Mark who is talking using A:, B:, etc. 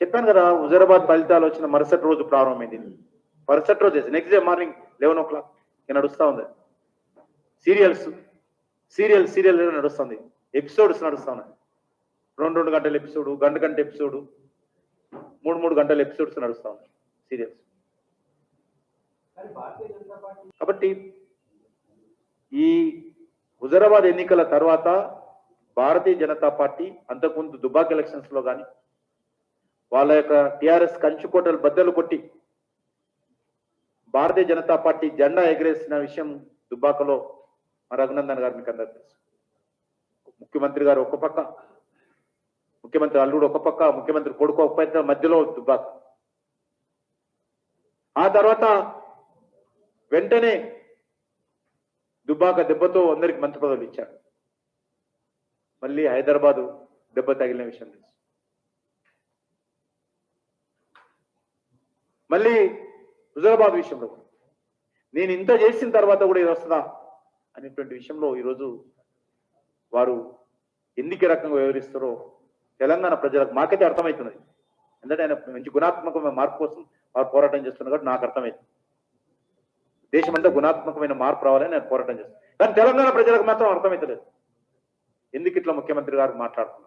A: చెప్పాను కదా హుజరాబాద్ ఫలితాలు వచ్చిన మరుసటి రోజు ప్రారంభమైంది. మరుసటి రోజు next day morning eleven o'clock నడుస్తా ఉంది. సీరియల్స్ సీరియల్ సీరియల్ నడుస్తుంది. ఎపిసోడ్స్ నడుస్తా ఉన్నాయి. రెండు రెండు గంటల ఎపిసోడ్ గంట గంట ఎపిసోడ్ మూడు మూడు గంటల ఎపిసోడ్స్ నడుస్తా ఉన్నాయి సీరియల్స్ కాబట్టి ఈ హుజరాబాద్ ఎన్నికల తర్వాత భారతీయ జనతా పార్టీ అంతకుముందు దుబాక్ ఎలక్షన్స్లో కానీ వాళ్ళ యొక్క టిఆర్ఎస్ కంచుకోటలు బద్దలు కొట్టి భారతీయ జనతా పార్టీ జెండా ఎగరేసిన విషయం దుబ్బాకలో రఘునందన్ గారు మీకు అందరు తెలుసు. ముఖ్యమంత్రి గారు ఒక పక్క ముఖ్యమంత్రి అల్లుడు ఒక పక్క ముఖ్యమంత్రి కొడుకు ఒక పక్క మధ్యలో దుబ్బాక ఆ తర్వాత వెంటనే దుబ్బాక దెబ్బతో అందరికి మంత్రి పదవులు ఇచ్చారు. మళ్ళీ హైదరాబాదు దెబ్బ తగిలిన విషయం తెలుసు. మళ్ళీ హుజరాబాద్ విషయంలో నేను ఇంత చేసిన తర్వాత కూడా ఇది వస్తుందా అనేటువంటి విషయంలో ఈరోజు వారు ఎందుకు రకంగా వివరిస్తారో తెలంగాణ ప్రజలకు మాకైతే అర్థమవుతున్నది. ఎందుకంటే ఆయన మంచి గుణాత్మకమైన మార్పు కోసం వారు పోరాటం చేస్తున్నారు కాబట్టి నాకు అర్థమైంది. దేశమంతా గుణాత్మకమైన మార్పు రావాలని నేను పోరాటం చేస్తాను కానీ తెలంగాణ ప్రజలకు మాత్రం అర్థమవుతలేదు ఎందుకు ఇట్లా ముఖ్యమంత్రి గారు మాట్లాడుతున్నారు?